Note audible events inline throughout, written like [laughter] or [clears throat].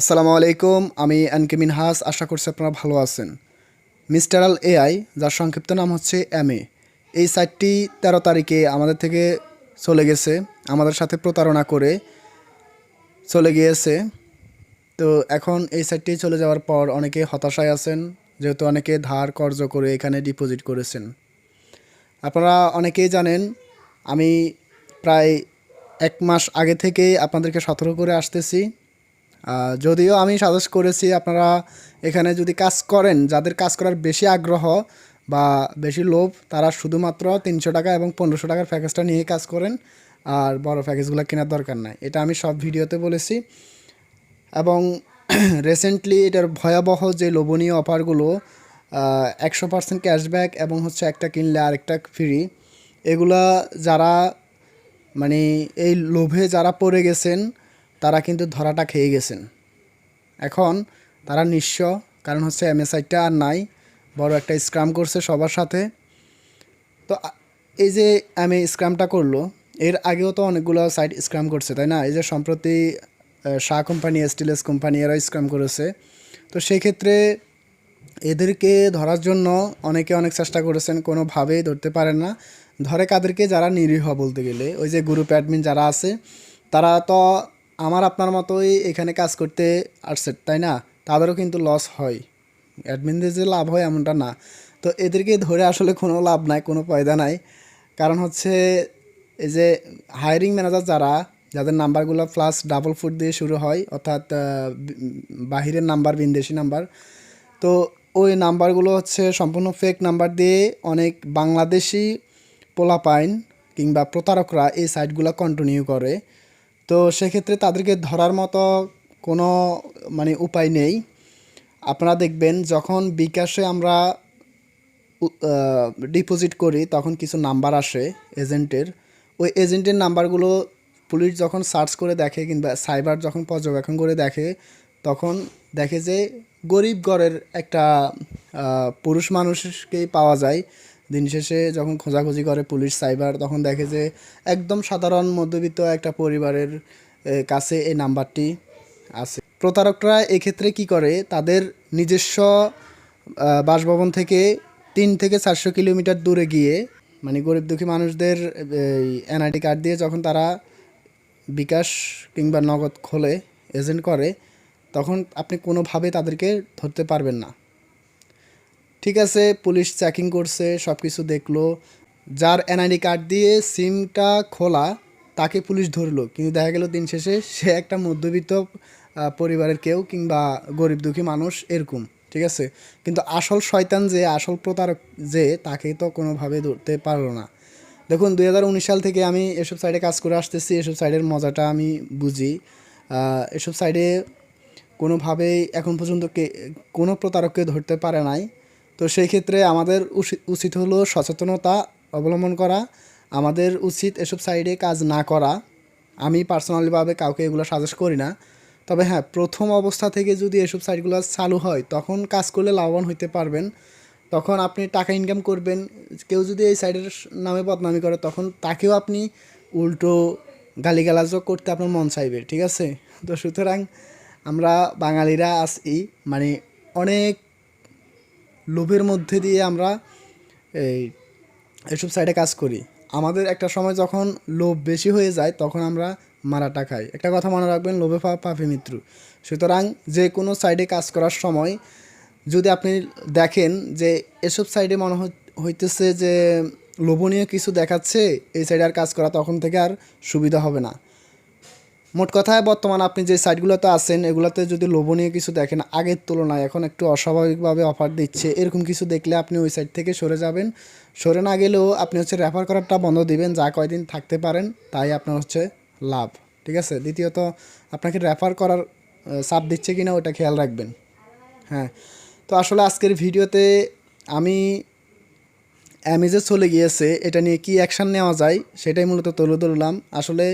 আসসালামু আলাইকুম, আমি এনকে মিনহাস, আশা করছি আপনারা ভালো আছেন। মিস্টারাল এআই, যার সংক্ষিপ্ত নাম হচ্ছে এম এই সাইটটি তেরো তারিখে আমাদের থেকে চলে গেছে, আমাদের সাথে প্রতারণা করে চলে গিয়েছে। তো এখন এই সাইটটি চলে যাওয়ার পর অনেকে হতাশায় আছেন, যেহেতু অনেকে ধার কর্জ করে এখানে ডিপোজিট করেছেন। আপনারা অনেকেই জানেন, আমি প্রায় এক মাস আগে থেকেই আপনাদেরকে সতর্ক করে আসতেছি। যদিও আমি সাজেস্ট করেছি আপনারা এখানে যদি কাজ করেন, যাদের কাজ করার বেশি আগ্রহ বা বেশি লোভ, তারা শুধুমাত্র তিনশো টাকা এবং পনেরোশো টাকার প্যাকেজটা নিয়ে কাজ করেন। আর বড় প্যাকেজগুলো কেনার দরকার নাই। এটা আমি সব ভিডিওতে বলেছি। এবং [clears throat] রিসেন্টলি এটার ভয়াবহ যে লোভনীয় অফারগুলো একশো পার্সেন্ট ক্যাশব্যাক এবং হচ্ছে একটা কিনলে আরেকটা ফ্রি এগুলা যারা মানে এই লোভে যারা পড়ে গেছেন তারা কিন্তু ধরাটা খেয়ে গেছেন। এখন তারা নিঃস্ব, কারণ হচ্ছে এমএসআইটা আর নাই, বড় একটা স্ক্রাম করছে সবার সাথে। তো এই যে আমি স্ক্রামটা করল, এর আগেও তো অনেকগুলো সাইট স্ক্রাম করছে, তাই না? এই যে সম্প্রতি শাহ কোম্পানি স্টিলেস কোম্পানি এরা স্ক্রাম করেছে। তো সেক্ষেত্রে এদেরকে ধরার জন্য অনেকে অনেক চেষ্টা করেছেন, কোনোভাবেই ধরতে পারেন না। ধরে কাদেরকে যারা নিরীহ বলতে গেলে, ওই যে গ্রুপ অ্যাডমিন যারা আছে, তারা তো আমার আপনার মতোই এখানে কাজ করতে আসছে, তাই না? তাদেরও কিন্তু লস হয়। অ্যাডমিনদের যে লাভ হয় এমনটা না। তো এদেরকে ধরে আসলে কোনো লাভ নাই, কোনো পয়দা নাই। কারণ হচ্ছে এই যে হায়ারিং ম্যানেজার যারা, যাদের নাম্বারগুলো প্লাস ডাবল ফুট দিয়ে শুরু হয়, অর্থাৎ বাহিরের নাম্বার, বিন্দেশি নাম্বার, তো ওই নাম্বারগুলো হচ্ছে সম্পূর্ণ ফেক নাম্বার দিয়ে অনেক বাংলাদেশি পোলাপাইন কিংবা প্রতারকরা এই সাইটগুলো কন্টিনিউ করে। তো সেক্ষেত্রে তাদেরকে ধরার মতো কোনো মানে উপায় নেই। আপনারা দেখবেন যখন বিকাশে আমরা ডিপোজিট করি, তখন কিছু নাম্বার আসে এজেন্টের ওই এজেন্টের নাম্বারগুলো পুলিশ যখন সার্চ করে দেখে কিংবা সাইবার যখন পর্যবেক্ষণ করে দেখে, তখন দেখে যে গরিব ঘরের একটা পুরুষ মানুষকেই পাওয়া যায়। দিন শেষে যখন খোঁজাখুঁজি করে পুলিশ, সাইবার, তখন দেখে যে একদম সাধারণ মধ্যবিত্ত একটা পরিবারের কাছে এই নাম্বারটি আছে। প্রতারকরা এক্ষেত্রে কি করে? তাদের নিজস্ব বাসভবন থেকে তিন থেকে চারশো কিলোমিটার দূরে গিয়ে মানে গরিব দুঃখী মানুষদের এনআইডি কার্ড দিয়ে যখন তারা বিকাশ কিংবা নগদ খোলে, এজেন্ট করে, তখন আপনি কোনোভাবে তাদেরকে ধরতে পারবেন না। ঠিক আছে, পুলিশ চেকিং করছে সব কিছু দেখল। যার এনআইডি কার্ড দিয়ে সিমটা খোলা, তাকে পুলিশ ধরলো। কিন্তু দেখা গেল দিন শেষে সে একটা মধ্যবিত্ত পরিবারের কেউ কিংবা গরিব দুঃখী মানুষ এরকম, ঠিক আছে? কিন্তু আসল শয়তান যে, আসল প্রতারক যে, তাকে তো কোনোভাবে ধরতে পারল না। দেখুন দু হাজার উনিশ সাল থেকে আমি এসব সাইডে কাজ করে আসতেছি, এসব সাইডের মজাটা আমি বুঝি। এসব সাইডে কোনোভাবেই এখন পর্যন্ত কে, কোনো প্রতারককে ধরতে পারে নাই। তো সেই ক্ষেত্রে আমাদের উচি- উচিত হলো সচেতনতা অবলম্বন করা, আমাদের উচিত এসব সাইডে কাজ না করা। আমি পার্সোনালিভাবে কাউকে এগুলো সাজেস্ট করি না। তবে হ্যাঁ প্রথম অবস্থা থেকে যদি এসব সাইটগুলো চালু হয়, তখন কাজ করলে লাভবান হইতে পারবেন। তখন আপনি টাকা ইনকাম করবেন। কেউ যদি এই সাইডের নামে বদনামি করে, তখন তাকেও আপনি উল্টো গালিগালাজও করতে আপনার মন চাইবে, ঠিক আছে? তো সুতরাং আমরা বাঙালিরা আছি মানে অনেক লোভের মধ্যে দিয়ে আমরা এই এসব সাইডে কাজ করি। আমাদের একটা সময় যখন লোভ বেশি হয়ে যায়, তখন আমরা মারাটা খাই। একটা কথা মনে রাখবেন, লোভে পা, পাপে মৃত্যু। সুতরাং যে কোনো সাইডে কাজ করার সময় যদি আপনি দেখেন যে এসব সাইডে মনে হইতেছে যে লোভনীয় কিছু দেখাচ্ছে, এই সাইডে আর কাজ করা তখন থেকে আর সুবিধা হবে না। মোট কথায় বর্তমান আপনি যে সাইটগুলোতে আছেন, এগুলোতে যদি লোভনীয় কিছু দেখেন, আগের তুলনায় এখন একটু অস্বাভাবিকভাবে অফার দিচ্ছে। এরকম কিছু দেখলে আপনি ওই সাইট থেকে সরে যাবেন। সরে না গেলেও আপনি হচ্ছে রেফার করারটা বন্ধ দিবেন, যা কয়দিন থাকতে পারেন, তাই আপনার হচ্ছে লাভ। ঠিক আছে? দ্বিতীয়ত, আপনাকে রেফার করার চাপ দিচ্ছে কিনা ওটা খেয়াল রাখবেন। হ্যাঁ। তো আসলে আজকের ভিডিওতে আমি অ্যামেজে চলে গিয়েছে, এটা নিয়ে কি অ্যাকশান নেওয়া যায় সেটাই মূলত তুলে ধরলাম। আসলে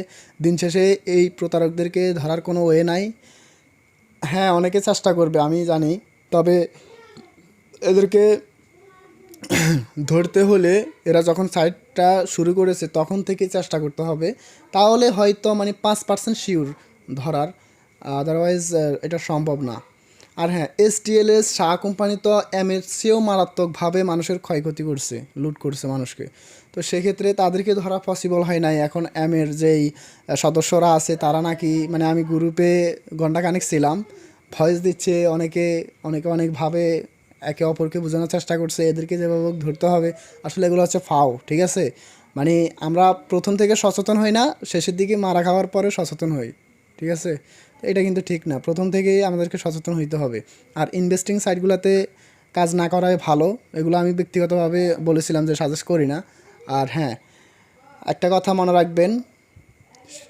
দিন শেষে এই প্রতারকদেরকে ধরার কোনো ওয়ে নাই। হ্যাঁ অনেকে চেষ্টা করবে, আমি জানি। তবে এদেরকে [clears throat] ধরতে হলে এরা যখন সাইটটা শুরু করেছে, তখন থেকে চেষ্টা করতে হবে। তাহলে হয়তো মানে পাঁচ পার্সেন্ট শিওর ধরার। আদারওয়াইজ এটা সম্ভব না। আর হ্যাঁ এস টিএলএস শাহ কোম্পানি তো এম এর চেয়েও মারাত্মকভাবে মানুষের ক্ষয়ক্ষতি করছে, লুট করছে মানুষকে। তো সেক্ষেত্রে তাদেরকে ধরা পসিবল হয় নাই। এখন এম এর যেই সদস্যরা আছে, তারা নাকি মানে আমি গ্রুপে ঘন্টাখানেক ছিলাম ভয়েস দিচ্ছে, অনেকে অনেকে অনেকভাবে একে অপরকে বোঝানোর চেষ্টা করছে, এদেরকে যেভাবে ধরতে হবে। আসলে এগুলো হচ্ছে ফাও ঠিক আছে? মানে আমরা প্রথম থেকে সচেতন হই না, শেষের দিকে মারা খাওয়ার পরে সচেতন হই, ঠিক আছে? এটা কিন্তু ঠিক না। প্রথম থেকেই আমাদেরকে সচেতন হইতে হবে। আর ইনভেস্টিং সাইটগুলোতে কাজ না করাই ভালো। এগুলো আমি ব্যক্তিগতভাবে বলেছিলাম যে সাজেস্ট করি না। আর হ্যাঁ একটা কথা মনে রাখবেন,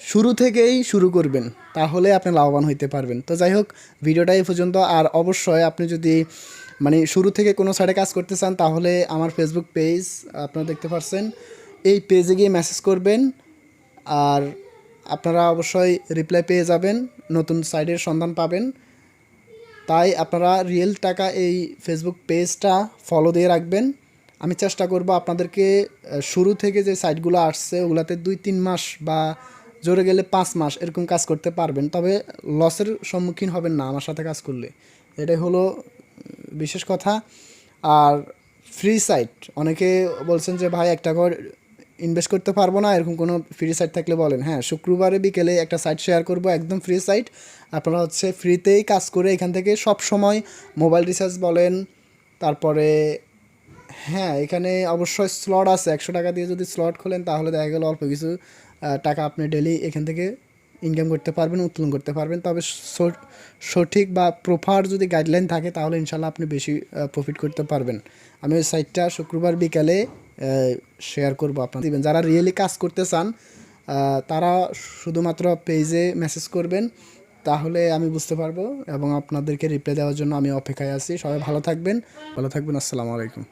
শুরু থেকেই শুরু করবেন, তাহলে আপনি লাভবান হইতে পারবেন। তো যাই হোক, ভিডিওটা এই পর্যন্ত। আর অবশ্যই আপনি যদি মানে শুরু থেকে কোনো সাইডে কাজ করতে চান, তাহলে আমার ফেসবুক পেজ আপনারা দেখতে পাচ্ছেন এই পেজে গিয়ে মেসেজ করবেন। আর আপনারা অবশ্যই রিপ্লাই পেয়ে যাবেন, নতুন সাইডের সন্ধান পাবেন। তাই আপনারা রিয়েল টাকা এই ফেসবুক পেজটা ফলো দিয়ে রাখবেন। আমি চেষ্টা করব আপনাদেরকে শুরু থেকে যে সাইটগুলো আসছে, ওগুলাতে দুই তিন মাস বা জোরে গেলে পাঁচ মাস এরকম কাজ করতে পারবেন। তবে লসের সম্মুখীন হবেন না আমার সাথে কাজ করলে। এটাই হলো বিশেষ কথা। আর ফ্রি সাইট অনেকে বলছেন যে, ভাই, একটা করে ইনভেস্ট করতে পারব না, এরকম কোনো ফ্রি সাইট থাকলে বলেন। হ্যাঁ শুক্রবারে বিকেলে একটা সাইট শেয়ার করব, একদম ফ্রি সাইট আপনারা হচ্ছে ফ্রিতেই কাজ করে এখান থেকে সব সময় মোবাইল রিচার্জ বলেন, তারপরে হ্যাঁ এখানে অবশ্যই স্লট আছে, একশো টাকা দিয়ে যদি স্লট খোলেন, তাহলে দেখা গেল অল্প কিছু টাকা আপনি ডেলি এখান থেকে ইনকাম করতে পারবেন, উত্তোলন করতে পারবেন। তবে সঠিক বা প্রপার যদি গাইডলাইন থাকে, তাহলে ইনশাল্লাহ আপনি বেশি প্রফিট করতে পারবেন। আমি ওই সাইটটা শুক্রবার বিকালে শেয়ার করব আপনার দিবেন যারা রিয়েলি কাজ করতে চান তারা শুধুমাত্র পেজে মেসেজ করবেন, তাহলে আমি বুঝতে পারব এবং আপনাদেরকে রিপ্লাই দেওয়ার জন্য আমি অপেক্ষায় আছি। সবাই ভালো থাকবেন। ভালো থাকবেন, আসসালামু আলাইকুম।